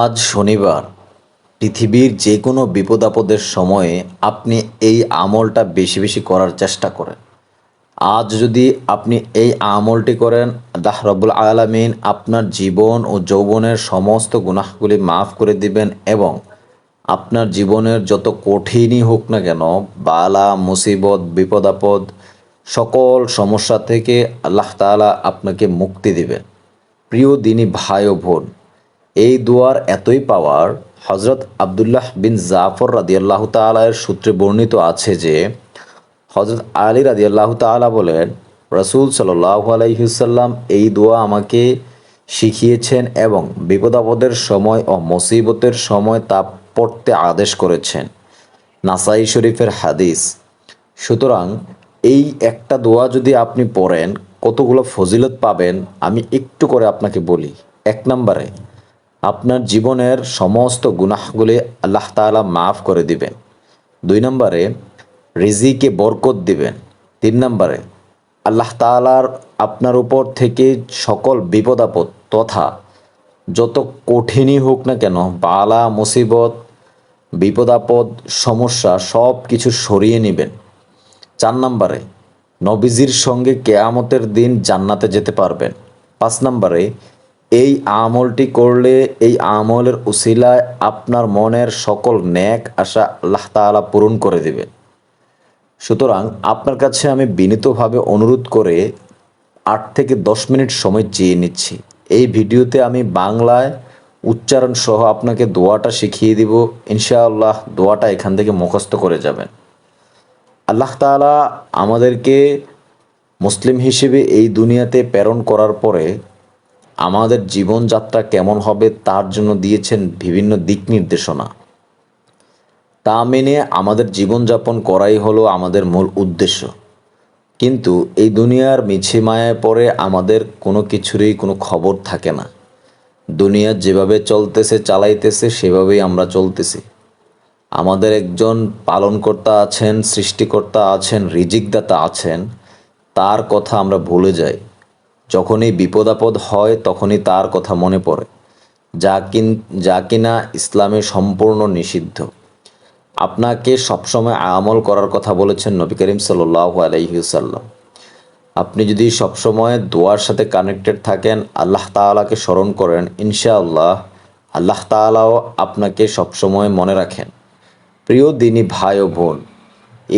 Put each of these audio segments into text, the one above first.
আজ শনিবার। পৃথিবীর যে কোনো বিপদ আপদের সময়ে আপনি এই আমলটা বেশি বেশি করার চেষ্টা করেন। আজ যদি আপনি এই আমলটি করেন, আল্লাহ রব্বুল আলমিন আপনার জীবন ও যৌবনের সমস্ত গুনাহগুলি মাফ করে দিবেন এবং আপনার জীবনের যত কঠিনই হোক না কেন, বালা, মুসিবত বিপদ আপদ সকল সমস্যা থেকে আল্লাহ তাআলা আপনাকে মুক্তি দিবেন। প্রিয় দিনী ভাই ও বোন এই দোয়ার এতই পাওয়ার হজরত আবদুল্লাহ বিন জাফর রাদিয়াল্লাহু তাআলার সূত্রে বর্ণিত আছে যে হজরত আলী রাদিয়াল্লাহু তাআলা বলেন, রসুল সাল্লাল্লাহু আলাইহিসাল্লাম এই দোয়া আমাকে শিখিয়েছেন এবং বিপদাপদের সময় ও মুসিবতের সময় তা পড়তে আদেশ করেছেন। নাসাই শরীফের হাদিস। সুতরাং এই একটা দোয়া যদি আপনি পড়েন, কতগুলো ফজিলত পাবেন, আমি একটু করে আপনাকে বলি। এক নম্বরে আপনার জীবনের সমস্ত গুনাহগুলি আল্লাহ তাআলা মাফ করে দিবেন। দুই নম্বরে, রিজিকে বরকত দিবেন। তিন নম্বরে, আল্লাহ তাআলার আপনার উপর থেকে সকল বিপদ আপদ তথা যত কঠিনই হোক না কেন, বালা, মুসিবত, বিপদ আপদ, সমস্যা সব কিছু সরিয়ে নেবেন। চার নম্বরে, নবীজির সঙ্গে কেয়ামতের দিন জান্নাতে যেতে পারবেন। পাঁচ নম্বরে এই আমলটি করলে এই আমলের উসিলায় আপনার মনের সকল ন্যাক আশা আল্লাহ তাআলা পূরণ করে দিবেন সুতরাং আপনার কাছে আমি বিনীতভাবে অনুরোধ করে আট থেকে দশ মিনিট সময় চেয়ে নিচ্ছি। এই ভিডিওতে আমি বাংলায় উচ্চারণ সহ আপনাকে দোয়াটা শিখিয়ে দিব। ইনশাআল্লাহ দোয়াটা এখান থেকে মুখস্থ করে যাবেন। আল্লাহ তাআলা আমাদেরকে মুসলিম হিসেবে এই দুনিয়াতে প্রেরণ করার পরে আমাদের জীবনযাত্রা কেমন হবে তার জন্য দিয়েছেন বিভিন্ন দিক নির্দেশনা। তা মেনে আমাদের জীবনযাপন করাই হলো আমাদের মূল উদ্দেশ্য। কিন্তু এই দুনিয়ার মিছে মায়ায় পরে আমাদের কোনো কিছুরই কোনো খবর থাকে না। দুনিয়া যেভাবে চলতেছে, চালাইতেছে, সেভাবেই আমরা চলতেছি। আমাদের একজন পালনকর্তা আছেন, সৃষ্টিকর্তা আছেন, রিজিকদাতা আছেন, তার কথা আমরা ভুলে যাই। যখনই বিপদ আপদ হয়, তখনই তার কথা মনে পড়ে, যা কিন, যা কিনা ইসলামে সম্পূর্ণ নিষিদ্ধ। আপনাকে সবসময় আমল করার কথা বলেছেন নবী করিম সাল্লাহ আলাইসাল্লাম আপনি যদি সবসময় দোয়ার সাথে কানেক্টেড থাকেন, আল্লাহ তাআলাকে স্মরণ করেন, ইনশাআল্লাহ আল্লাহ তাআলাও আপনাকে সবসময় মনে রাখেন। প্রিয় দিনী ভাই ও বোন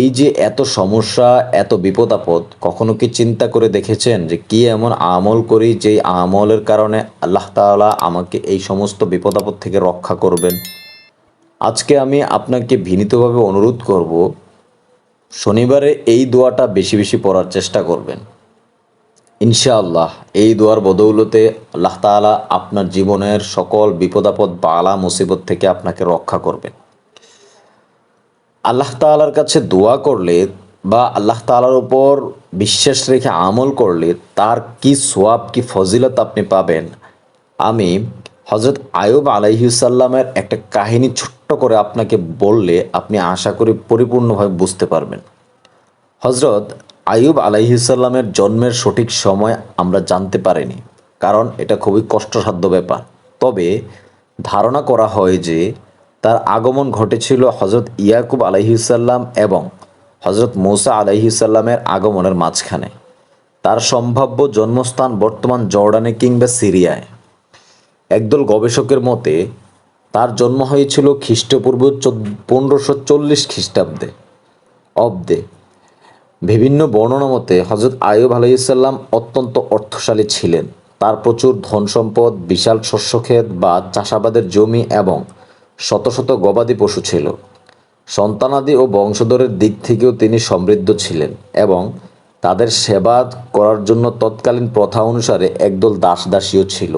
এই যে এত সমস্যা, এত বিপদ আপদ কখনো কি চিন্তা করে দেখেছেন যে কি এমন আমল করি যে আমলের কারণে আল্লাহ তাআলা আমাকে এই সমস্ত বিপদ আপদ থেকে রক্ষা করবেন? আজকে আমি আপনাকে বিনীতভাবে অনুরোধ করব, শনিবারে এই দোয়াটা বেশি বেশি পড়ার চেষ্টা করবেন। ইনশাআল্লাহ, এই দোয়ার বদৌলতে আল্লাহ তাআলা আপনার জীবনের সকল বিপদাপদ বালা মুসিবত থেকে আপনাকে রক্ষা করবেন। আল্লাহ তাআলার কাছে দোয়া করলে বা আল্লাহ তাআলার উপর বিশ্বাস রেখে আমল করলে তার কি সোয়াব কি ফজিলত আপনি পাবেন? আমি হজরত আয়ুব আলাইহিসাল্লামের একটা কাহিনী ছোট্ট করে আপনাকে বললে আপনি আশা করি পরিপূর্ণভাবে বুঝতে পারবেন। হজরত আয়ুব আলাইহিসাল্লামের জন্মের সঠিক সময় আমরা জানতে পারিনি, কারণ এটা খুবই কষ্টসাধ্য ব্যাপার। তবে ধারণা করা হয় যে তার আগমন ঘটেছিল হজরত ইয়াকুব আলাইহিসাল্লাম এবং হজরত মৌসা আলাইহিসাল্লামের আগমনের মাঝখানে। তার সম্ভাব্য জন্মস্থান বর্তমান জর্ডানে কিংবা সিরিয়ায়। একদল গবেষকের মতে, তার জন্ম হয়েছিল খ্রিস্টপূর্ব পনেরোশো চল্লিশ খ্রিস্টাব্দে। অব্দে। বিভিন্ন বর্ণনা মতে হজরত আয়ুব আলাইসাল্লাম অত্যন্ত অর্থশালী ছিলেন। তার প্রচুর ধন সম্পদ বিশাল শস্যক্ষেত বা চাষাবাদের জমি এবং শত শত গবাদি পশু ছিল। সন্তানাদি ও বংশধরের দিক থেকেও তিনি সমৃদ্ধ ছিলেন এবং তাদের সেবা করার জন্য তৎকালীন প্রথা অনুসারে একদল দাস দাসীও ছিল।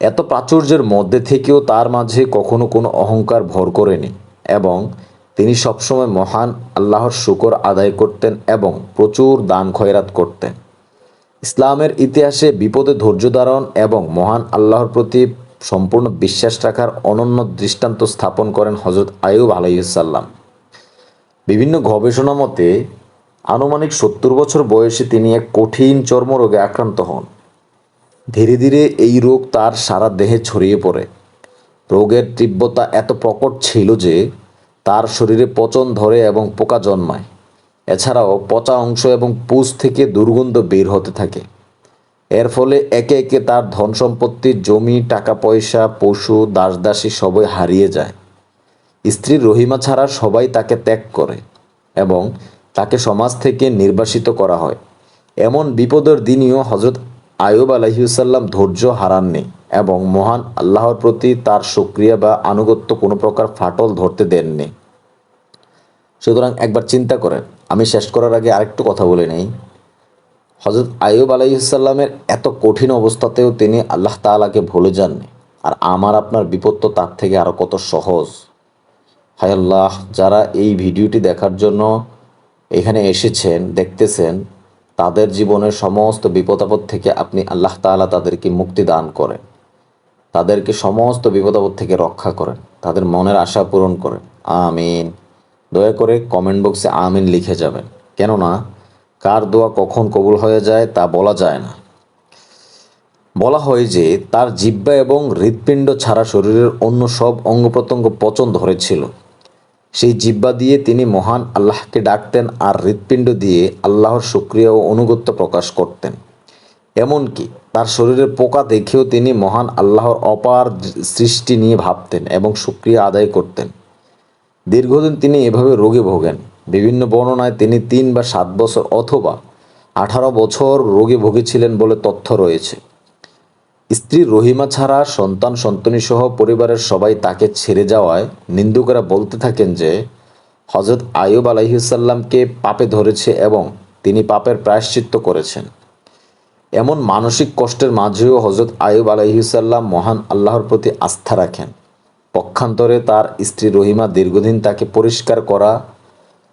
এত প্রাচুর্যের মধ্যে থেকেও তার মাঝে কখনো কোনো অহংকার ভর করেনি এবং তিনি সবসময় মহান আল্লাহর শুকর আদায় করতেন এবং প্রচুর দান খয়রাত করতেন। ইসলামের ইতিহাসে বিপদে ধৈর্য ধারণ এবং মহান আল্লাহর প্রতি সম্পূর্ণ বিশ্বাস রাখার অনন্য দৃষ্টান্ত স্থাপন করেন হজরত আয়ুব আলাইসাল্লাম বিভিন্ন গবেষণা মতে আনুমানিক সত্তর বছর বয়সে তিনি এক কঠিন চর্মরোগে আক্রান্ত হন। ধীরে ধীরে এই রোগ তার সারা দেহে ছড়িয়ে পড়ে। রোগের তীব্রতা এত প্রকট ছিল যে তার শরীরে পচন ধরে এবং পোকা জন্মায়। এছাড়াও পচা অংশ এবং পুষ থেকে দুর্গন্ধ বের হতে থাকে। এর ফলে একে একে তার ধন সম্পত্তি, জমি, টাকা পয়সা, পশু দাসদাসী সবই হারিয়ে যায়। স্ত্রী রহিমা ছাড়া সবাই তাকে ত্যাগ করে এবং তাকে সমাজ থেকে নির্বাসিত করা হয়। এমন বিপদের দিনেও হজরত আয়ুব আলহিউসাল্লাম ধৈর্য হারাননি এবং মহান আল্লাহর প্রতি তার সক্রিয়া বা আনুগত্য কোনো প্রকার ফাটল ধরতে দেননি। সুতরাং একবার চিন্তা করেন, আমি শেষ করার আগে আরেকটু কথা বলে নেই। হজরত আয়ুব আলাইসাল্লামের এত কঠিন অবস্থাতেও তিনি আল্লাহ তাআলাকে ভুলে যাননি। আর আমার আপনার বিপদ তো তার থেকে আরও কত সহজ। হায় আল্লাহ, যারা এই ভিডিওটি দেখার জন্য এখানে এসেছেন, দেখতেছেন, তাদের জীবনের সমস্ত বিপদাপদ থেকে আপনি আল্লাহ তাআলা তাদেরকে মুক্তি দান করেন। তাদেরকে সমস্ত বিপদাপদ থেকে রক্ষা করেন। তাদের মনের আশা পূরণ করেন। আমিন। দয়া করে কমেন্ট বক্সে আমিন লিখে যাবেন। কেননা কার দোয়া কখন কবুল হয়ে যায় তা বলা যায় না। বলা হয় যে, তার জিব্বা এবং হৃৎপিণ্ড ছাড়া শরীরের অন্য সব অঙ্গ প্রত্যঙ্গ পচন ধরেছিল। সেই জিব্বা দিয়ে তিনি মহান আল্লাহকে ডাকতেন আর হৃৎপিণ্ড দিয়ে আল্লাহর শুক্রিয়া ও অনুগত্য প্রকাশ করতেন। এমনকি তার শরীরের পোকা দেখেও তিনি মহান আল্লাহর অপার সৃষ্টি নিয়ে ভাবতেন এবং শুক্রিয়া আদায় করতেন। দীর্ঘদিন তিনি এভাবে রোগে ভোগেন। বিভিন্ন বর্ণনায় তিনি তিন বা সাত বছর অথবা আঠারো বছর রোগে ভুগেছিলেন বলে তথ্য রয়েছে। স্ত্রী রহিমা ছাড়া সন্তান সন্তনী সহ পরিবারের সবাই তাকে ছেড়ে যাওয়ায় নিন্দুকেরা বলতে থাকেন যে হজরত আয়ুব আলাইসাল্লামকে পাপে ধরেছে এবং তিনি পাপের প্রায়শ্চিত্ত করেছেন। এমন মানসিক কষ্টের মাঝেও হজরত আয়ুব আলাইসাল্লাম মহান আল্লাহর প্রতি আস্থা রাখেন। পক্ষান্তরে তার স্ত্রী রহিমা দীর্ঘদিন তাকে পরিষ্কার করা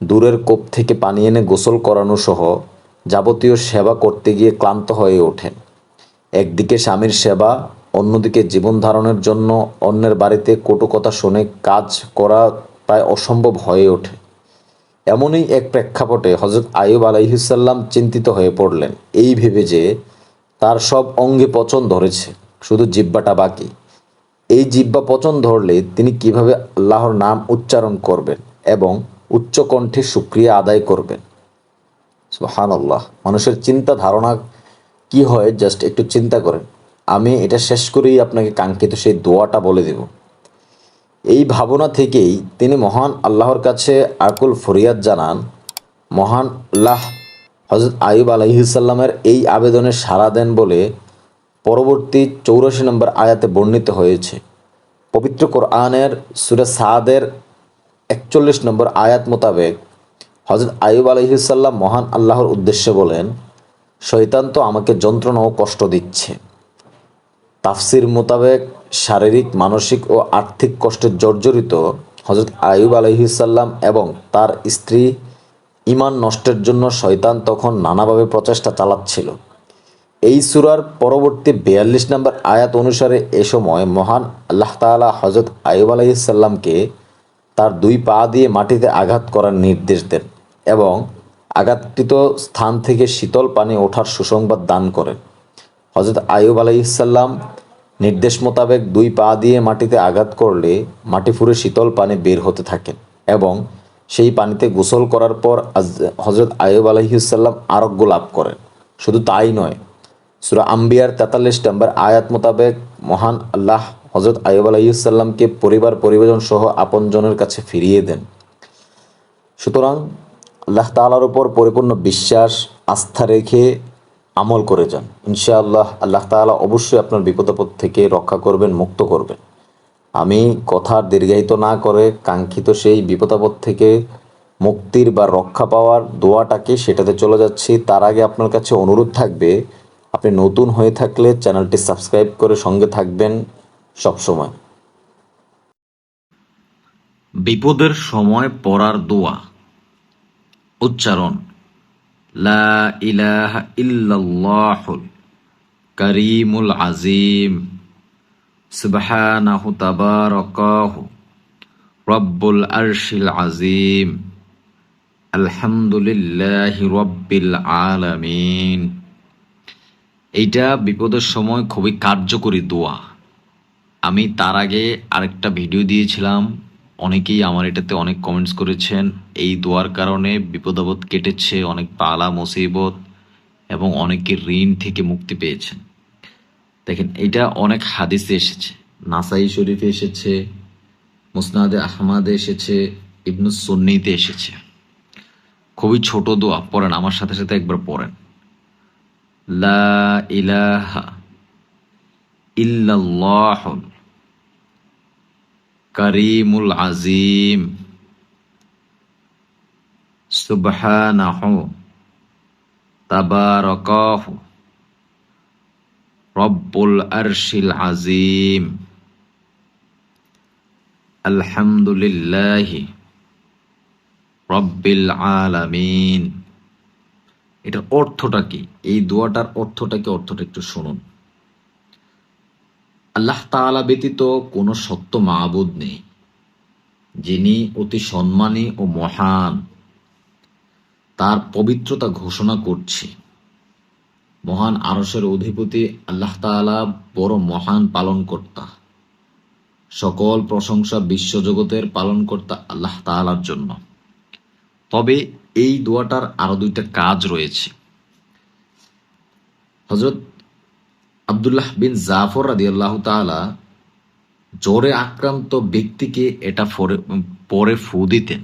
দূরের কোপ থেকে পানি এনে গোসল করানো সহ যাবতীয় সেবা করতে গিয়ে ক্লান্ত হয়ে ওঠেন। একদিকে স্বামীর সেবা, অন্যদিকে জীবন ধারণের জন্য অন্যের বাড়িতে কটু কথা শুনে কাজ করা প্রায় অসম্ভব হয়ে ওঠে। এমনই এক প্রেক্ষাপটে হজরত আয়ুব আলাইহিসাল্লাম চিন্তিত হয়ে পড়লেন। এই ভেবে যে তার সব অঙ্গে পচন ধরেছে, শুধু জিব্বাটা বাকি। এই জিব্বা পচন ধরলে তিনি কীভাবে আল্লাহর নাম উচ্চারণ করবেন এবং উচ্চ কণ্ঠে সুক্রিয়া আদায় করবেন। হান আল্লাহ মানুষের চিন্তা ধারণা কি হয় জাস্ট একটু চিন্তা করেন। আমি এটা শেষ করেই আপনাকে কাঙ্ক্ষিত সেই দোয়াটা বলে দেব। এই ভাবনা থেকেই তিনি মহান আল্লাহর কাছে আকুল ফরিয়াদ জানান, মহান আল্লাহ হজরত আয়ুব আলহিসাল্লামের এই আবেদনে সাড়া দেন বলে পরবর্তী চৌরাশি নম্বর আয়াতে বর্ণিত হয়েছে। পবিত্র কোরআনের সুরে সাদের একচল্লিশ নম্বর আয়াত মোতাবেক হজরত আয়ুব আলহিসাল্লাম মহান আল্লাহর উদ্দেশ্যে বলেন শৈতান তো আমাকে যন্ত্রণা ও কষ্ট দিচ্ছে। তাফসির মোতাবেক শারীরিক, মানসিক ও আর্থিক কষ্টের জর্জরিত হজরত আয়ুব আলহিসাল্লাম এবং তার স্ত্রী ইমান নষ্টের জন্য শয়তান তখন নানাভাবে প্রচেষ্টা চালাচ্ছিল। এই সুরার পরবর্তী বিয়াল্লিশ নম্বর আয়াত অনুসারে এ সময় মহান আল্লাহ তালা হজরত আয়ুব আলাইসাল্লামকে তার দুই পা দিয়ে মাটিতে আঘাত করার নির্দেশ দেন এবং আঘাতকৃত স্থান থেকে শীতল পানি ওঠার সুসংবাদ দান করেন। হজরত আয়ুব আলাইসাল্লাম নির্দেশ মোতাবেক দুই পা দিয়ে মাটিতে আঘাত করলে মাটি ফুরে শীতল পানি বের হতে থাকেন এবং সেই পানিতে গোসল করার পর হজরত আয়ুব আলহিসাল্লাম আরোগ্য লাভ করেন। শুধু তাই নয়, সুরা আম্বিয়ার তেতাল্লিশ নম্বর আয়াত মোতাবেক মহান আল্লাহ হজরত আয়ুব আলাইসাল্লামকে পরিবার পরিবেজন সহ আপনজনের কাছে ফিরিয়ে দেন। সুতরাং আল্লাহ তালার উপর পরিপূর্ণ বিশ্বাস, আস্থা রেখে আমল করে যান। ইনশাআল্লাহ আল্লাহ তালা অবশ্যই আপনার বিপদাপদ থেকে রক্ষা করবেন, মুক্ত করবেন। আমি কথা দীর্ঘায়িত না করে কাঙ্ক্ষিত সেই বিপদাপদ থেকে মুক্তির বা রক্ষা পাওয়ার দোয়াটাকে সেটাতে চলে যাচ্ছি। তার আগে আপনার কাছে অনুরোধ থাকবে, আপনি নতুন হয়ে থাকলে চ্যানেলটি সাবস্ক্রাইব করে সঙ্গে থাকবেন। সবসময় বিপদের সময় পড়ার দোয়া। উচ্চারণ, লা ইলাহা ইল্লাল্লাহুল করিমুল আজিম সুবহানাহু তাবারাকাহু রব্বুল আরশিল আজিম আলহামদুলিল্লাহি রব্বিল আলামিন। এইটা বিপদের সময় খুবই কার্যকরী দোয়া। আমি তার আগে আরেকটা ভিডিও দিয়েছিলাম। অনেকেই আমার এটাতে অনেক কমেন্টস করেছেন। এই দোয়ার কারণে বিপদাপদ কেটেছে, অনেক পালা, মুসিবত এবং অনেকে ঋণ থেকে মুক্তি পেয়েছেন। দেখেন, এটা অনেক হাদিসে এসেছে। নাসাই শরীফে এসেছে, মুসনাদে আহমাদে এসেছে ইবনুস সুন্নিতে এসেছে। খুবই ছোট দোয়া, পড়েন, আমার সাথে সাথে একবার পড়েন। লা ইলাহা ইল্লাল্লাহ করিমুল আজিম। সুবহানাহু, তাবারাকাহু, রব্বুল আরশিল আজিম। আলহামদুলিল্লাহি রব্বিল আলামিন। এটার অর্থটা কি? এই দোয়াটার অর্থটা কি? অর্থটা একটু শুনুন। আল্লাহ তাআলা ব্যতীত কোনো সত্য মাবুদ নেই, যিনি অতি সম্মানী ও মহান। তার পবিত্রতা ঘোষণা করছি। মহান আরসের অধিপতি আল্লাহ তাআলা বড় মহান পালনকর্তা। সকল প্রশংসা বিশ্বজগতের পালনকর্তা আল্লাহ তাআলার জন্য। তবে এই দোয়াটার আরও দুইটা কাজ রয়েছে। হজরত আবদুল্লাহ বিন জাফর রাদি আল্লাহ তালা জ্বরে আক্রান্ত ব্যক্তিকে এটা পরে ফু দিতেন।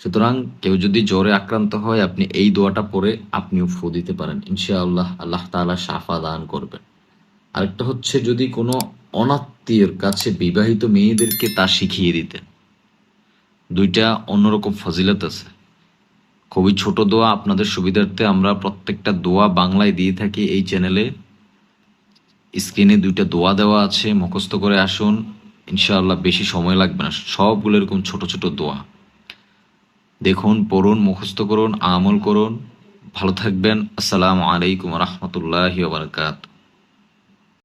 সুতরাং কেউ যদি জ্বরে আক্রান্ত হয়, আপনি এই দোয়াটা পরে আপনিও ফু দিতে পারেন। ইনশাআল্লাহ আল্লাহ তাআলা শাফা দান করবেন। আরেকটা হচ্ছে যদি কোনো অনাত্মীয়ের কাছে বিবাহিত মেয়েদেরকে তা শিখিয়ে দিতেন। দুইটা অন্যরকম ফজিলত আছে। খুবই ছোট দোয়া আপনাদের সুবিধার্থে আমরা প্রত্যেকটা দোয়া বাংলায় দিয়ে থাকি এই চ্যানেলে। স্ক্রিনে দুইটা দোয়া দেওয়া আছে, মুখস্থ করে আসুন। ইনশাআল্লাহ বেশি সময় লাগবে না। সবগুলো এরকম ছোট ছোট দোয়া। দেখুন, পড়ুন, মুখস্থ করুন, আমল করুন। ভালো থাকবেন। আসসালামু আলাইকুম রহমতুল্লাহ বারকাত